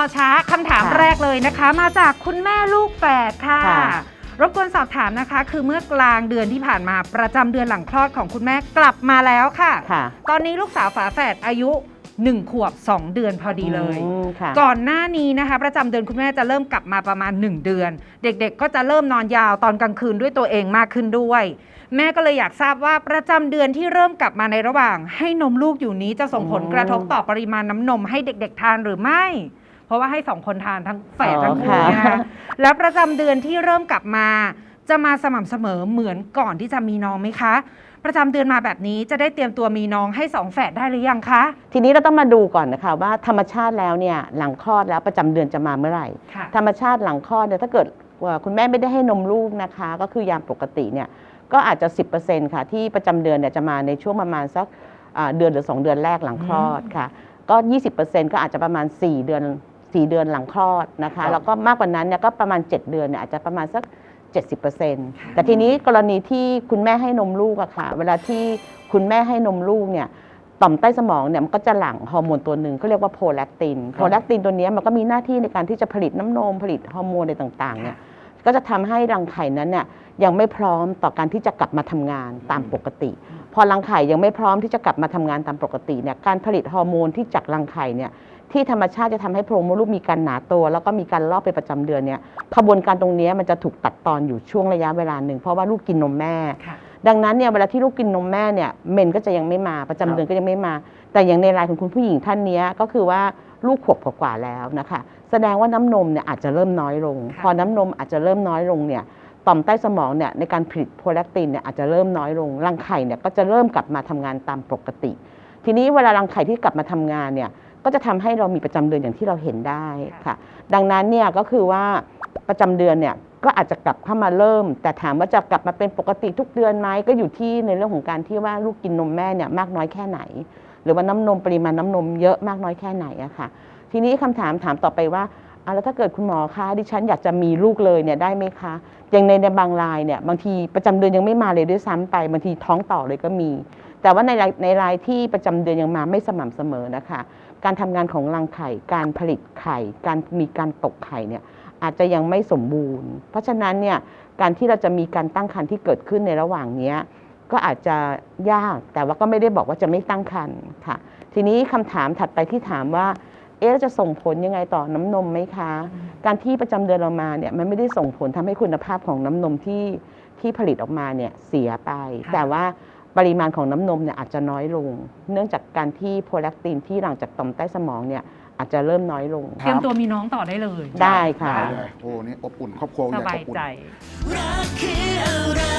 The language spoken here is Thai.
อช้าคำถามค่ะแรกเลยนะคะ มาจากคุณแม่ลูกแฝดค่ะ ค่ะ รบกวนสอบถามนะคะ คือเมื่อกลางเดือนที่ผ่านมาประจำเดือนหลังคลอดของคุณแม่กลับมาแล้วค่ะ ค่ะตอนนี้ลูกสาวฝาแฝดอายุ 1 ขวบ 2 เดือนพอดีเลย อืมค่ะ ก่อนหน้านี้นะคะ ประจำเดือนคุณแม่จะเริ่มกลับมาประมาณ 1 เดือน เด็กๆ ก็จะเริ่มนอนยาวตอนกลางคืนด้วยตัวเองมากขึ้นด้วย แม่ก็เลยอยากทราบว่าประจำเดือนที่เริ่มกลับมาในระหว่าง ให้นมลูกอยู่นี้จะส่งผลกระทบต่อปริมาณน้ำนมให้เด็กๆ ทานหรือไม่ เพราะว่าให้สองคนทานทั้งแฝดทั้งคู่อ๋อนะคะค่ะแล้วประจำเดือนที่เริ่มกลับมา จะมาสม่ำเสมอเหมือนก่อนที่จะมีน้องไหมคะ ประจำเดือนมาแบบนี้จะได้เตรียมตัวมีน้องให้สองแฝดได้หรือยังคะ ทีนี้เราต้องมาดูก่อนนะคะว่าธรรมชาติแล้วเนี่ยหลังคลอดแล้วประจำเดือนจะมาเมื่อไหร่ ค่ะ ธรรมชาติหลังคลอดเนี่ยถ้าเกิดว่าคุณแม่ไม่ได้ให้นมลูกนะคะ ก็คือยามปกติเนี่ยก็อาจจะ 10%ค่ะที่ประจำเดือนเนี่ยจะมาในช่วงประมาณสักอ่าเดือนหรือ 2 เดือนแรกหลังคลอดค่ะ ก็ 20%ก็อาจจะประมาณ 4 เดือน 4 เดือนหลังคลอดนะคะแล้วก็มากกว่านั้นเนี่ยก็ประมาณ 7 เดือนเนี่ยอาจจะประมาณสัก 70%แต่ทีนี้กรณีที่คุณแม่ให้นมลูกอะค่ะ เวลาที่คุณแม่ให้นมลูกเนี่ยต่อมใต้สมองเนี่ยมันก็จะหลั่งฮอร์โมนตัวหนึ่งก็เรียกว่าโพแลคติน โพแลคตินตัวเนี้ยมันก็มีหน้าที่ในการที่จะผลิตน้ำนมผลิตฮอร์โมนอะไรต่างๆเนี่ย ก็จะทำให้รังไข่นั้นเนี่ยยังไม่พร้อมต่อการที่จะกลับมาทำงานตามปกติ พอรังไข่ยังไม่พร้อมที่จะกลับมาทำงานตามปกติเนี่ยการผลิตฮอร์โมนที่จากรังไข่เนี่ย ที่ธรรมชาติจะทำให้โพรงมดลูกมีการหนาตัว แล้วก็มีการลอกเป็นประจำเดือนเนี่ยขบวนการตรงเนี้ยมันจะถูกตัดตอนอยู่ช่วงระยะเวลาหนึ่ง เพราะว่าลูกกินนมแม่ค่ะดังนั้นเนี่ยเวลาที่ลูกกินนมแม่เนี่ยเมนก็จะยังไม่มาประจำเดือนก็ยังไม่มา แต่อย่างในรายของคุณผู้หญิงท่านเนี้ยก็คือว่าลูกขวบกว่าๆแล้วนะคะ แสดงว่าน้ำนมเนี่ยอาจจะเริ่มน้อยลงค่ะพอน้ำนมอาจจะเริ่มน้อยลงเนี่ยต่อมใต้สมองเนี่ยในการผลิตโพแลคตินเนี่ยอาจจะเริ่มน้อยลงรังไข่เนี่ยก็จะเริ่มกลับมาทำงานตามปกติ ทีนี้เวลารังไข่ที่กลับมาทำงานเนี่ย ก็จะทำให้เรามีประจำเดือนอย่างที่เราเห็นได้ค่ะ ดังนั้นเนี่ยก็คือว่าประจำเดือนเนี่ยก็อาจจะกลับเข้ามาเริ่ม แต่ถามว่าจะกลับมาเป็นปกติทุกเดือนไหมก็อยู่ที่ในเรื่องของการที่ว่าลูกกินนมแม่เนี่ยมากน้อยแค่ไหน หรือว่าน้ำนมปริมาณน้ำนมเยอะมากน้อยแค่ไหนอะค่ะ ทีนี้คำถามถามต่อไปว่าเอาแล้วถ้าเกิดคุณหมอคะดิฉันอยากจะมีลูกเลยเนี่ยได้ไหมคะอย่างในในบางรายเนี่ยบางทีประจำเดือนยังไม่มาเลยด้วยซ้ำไปบางทีท้องต่อเลยก็มี แต่ว่าในรายในรายที่ประจำเดือนยังมาไม่สม่ำเสมอนะคะ การทำงานของรังไข่ การผลิตไข่ การมีการตกไข่เนี่ยอาจจะยังไม่สมบูรณ์ เพราะฉะนั้นเนี่ยการที่เราจะมีการตั้งครรภ์ที่เกิดขึ้นในระหว่างเนี้ยก็อาจจะยากแต่ว่าก็ไม่ได้บอกว่าจะไม่ตั้งครรภ์ค่ะ ทีนี้คำถามถัดไปที่ถามว่า เอ๊ะแล้วจะส่งผลยังไงต่อน้ำนมไหมคะ การที่ประจำเดือนเรามาเนี่ยมันไม่ได้ส่งผลทำให้คุณภาพของน้ำนมที่ที่ผลิตออกมาเนี่ยเสียไปค่ะแต่ว่า ปริมาณของน้ำนมเนี่ยอาจจะน้อยลง เนื่องจากการที่โพแลคตินที่หลังจากต่อมใต้สมองเนี่ยอาจจะเริ่มน้อยลงเตรียมตัวมีน้องต่อได้เลย ได้ค่ะ ได้เลยโอ้นี่อบอุ่นครอบครัวสใหญ่บาอยบอุ่น ใจ รักคืออะไร